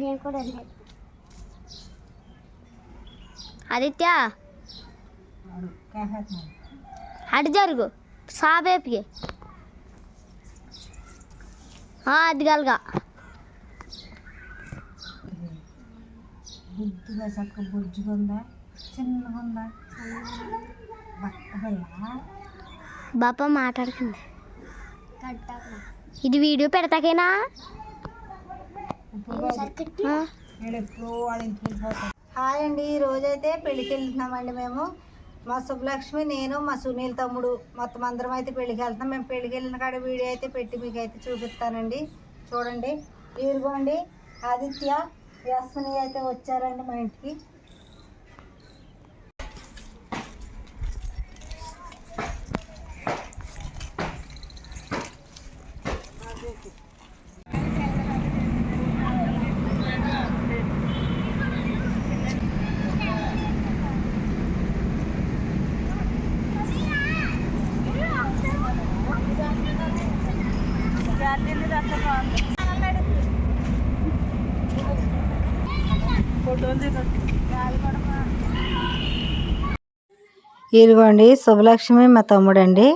నేను కూడా ఆదిత్య? అటు జరుగు. సాబేపికి అది కలగా. బుద్ధిగా చక్క బుజ్జిగా ఉందా చిన్నగా ఉందా బాప ఇది వీడియో పెడతాకేనా ఆ? నేను ఎప్పుడు వాళ్ళ ఇంటికి వెళ్ళిపోతాను హాయ్ అండి. ఈ రోజైతే పెళ్ళికి వెళ్తున్నామండి మేము. మా సుబ్బలక్ష్మి నేను మా సునీల్ తమ్ముడు మొత్తం అందరం అయితే పెళ్ళికి వెళ్తున్నాం మేము పెళ్ళికి వెళ్ళిన కాడ వీడియో అయితే పెట్టి మీకు అయితే చూపిస్తానండి. చూడండి. ఇదిగోండి ఆదిత్య యశ్విని అయితే వచ్చారండి మా ఇంటికి. ఇదిగోండి శుభలక్ష్మి మా తమ్ముడండి.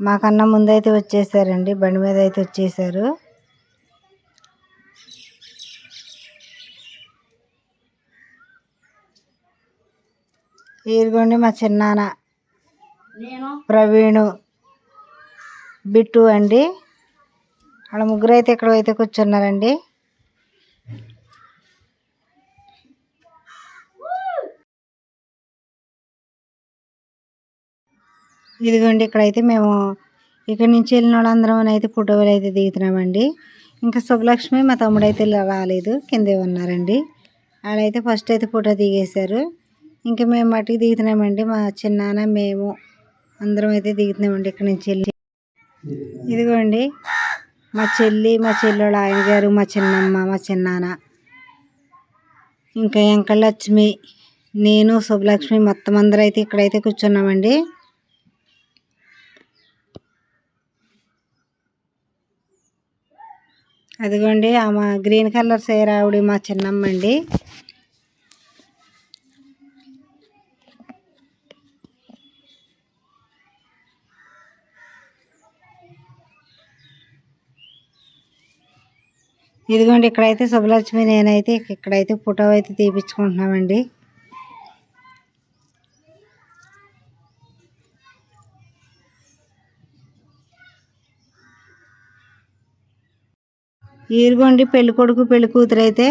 మాకన్నా ముందైతే వచ్చేసారండి బండి మీద అయితే వచ్చేసారు. ఇదిగోండి మా చిన్నాన్న ప్రవీణు బిట్టు అండి. వాళ్ళ ముగ్గురు అయితే ఇక్కడ అయితే కూర్చున్నారండి. ఇదిగోండి ఇక్కడైతే మేము ఇక్కడి నుంచి వెళ్ళిన వాళ్ళందరం అయితే ఫోటోలు అయితే దిగుతున్నామండి. ఇంకా శుభలక్ష్మి మా తమ్ముడు అయితే రాలేదు కిందే ఉన్నారండి. వాళ్ళైతే ఫస్ట్ అయితే ఫోటో దిగేశారు. ఇంకా మేము మట్టికి దిగుతున్నామండి మా చిన్నాన్న మేము అందరం అయితే దిగుతున్నామండి ఇక్కడ నుంచి వెళ్ళి. ఇదిగోండి మా చెల్లి మా చెల్లెళ్ళ ఆయన గారు మా చిన్నమ్మ మా చిన్నాన్న ఇంకా వెంకటలక్ష్మి నేను శుభలక్ష్మి మొత్తం అందరూ అయితే ఇక్కడైతే కూర్చున్నామండి. అదిగోండి ఆమె గ్రీన్ కలర్ చీర ఆవిడ మా చిన్నమ్మ అండి ఇదిగోండి ఇక్కడైతే శుభలక్ష్మి నేనైతే ఇక్కడైతే ఫోటో అయితే తీపించుకుంటున్నామండి ఈరుగోండి పెళ్ళి కొడుకు పెళ్ళి కూతురు అయితే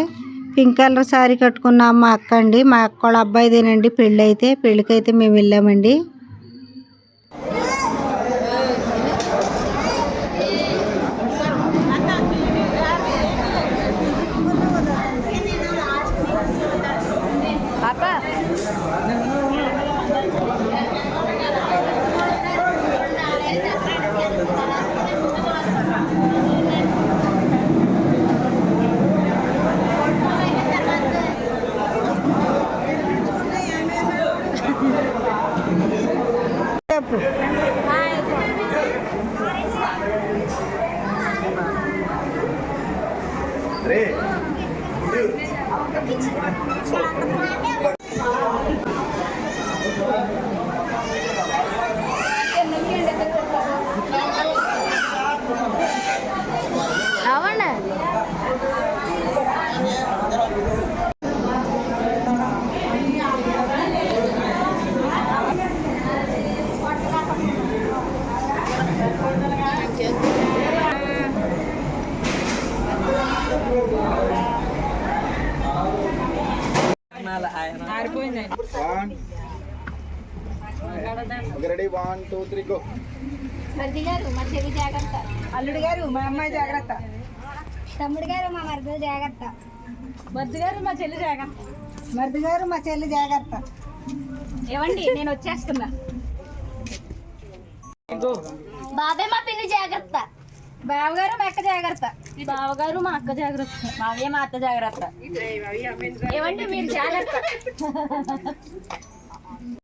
పింక్ కలర్ శారీ కట్టుకున్న మా అక్క అండి మా అక్క వాళ్ళ అబ్బాయిదేనండి. పెళ్ళి అయితే పెళ్ళికైతే మేము వెళ్ళామండి. Re. Ready one two three go మరిది గారు మా చెవి జాగ్రత్త. అల్లుడు గారు మా అమ్మాయి జాగ్రత్త. తమ్ముడు గారు మా మరిది జాగ్రత్త. మరిది గారు మా చెల్లి జాగ్రత్త. మరిది గారు మా చెల్లి జాగ్రత్త. ఏమండి నేను వచ్చేస్తున్నా. బాబాయ్ మా పిల్లి జాగ్రత్త. బావగారు మా అక్క జాగ్రత్త. బావగారు మా అక్క జాగ్రత్త. మావయ్య మా అత్త జాగ్రత్త. ఏమండి మీరు జాగ్రత్త?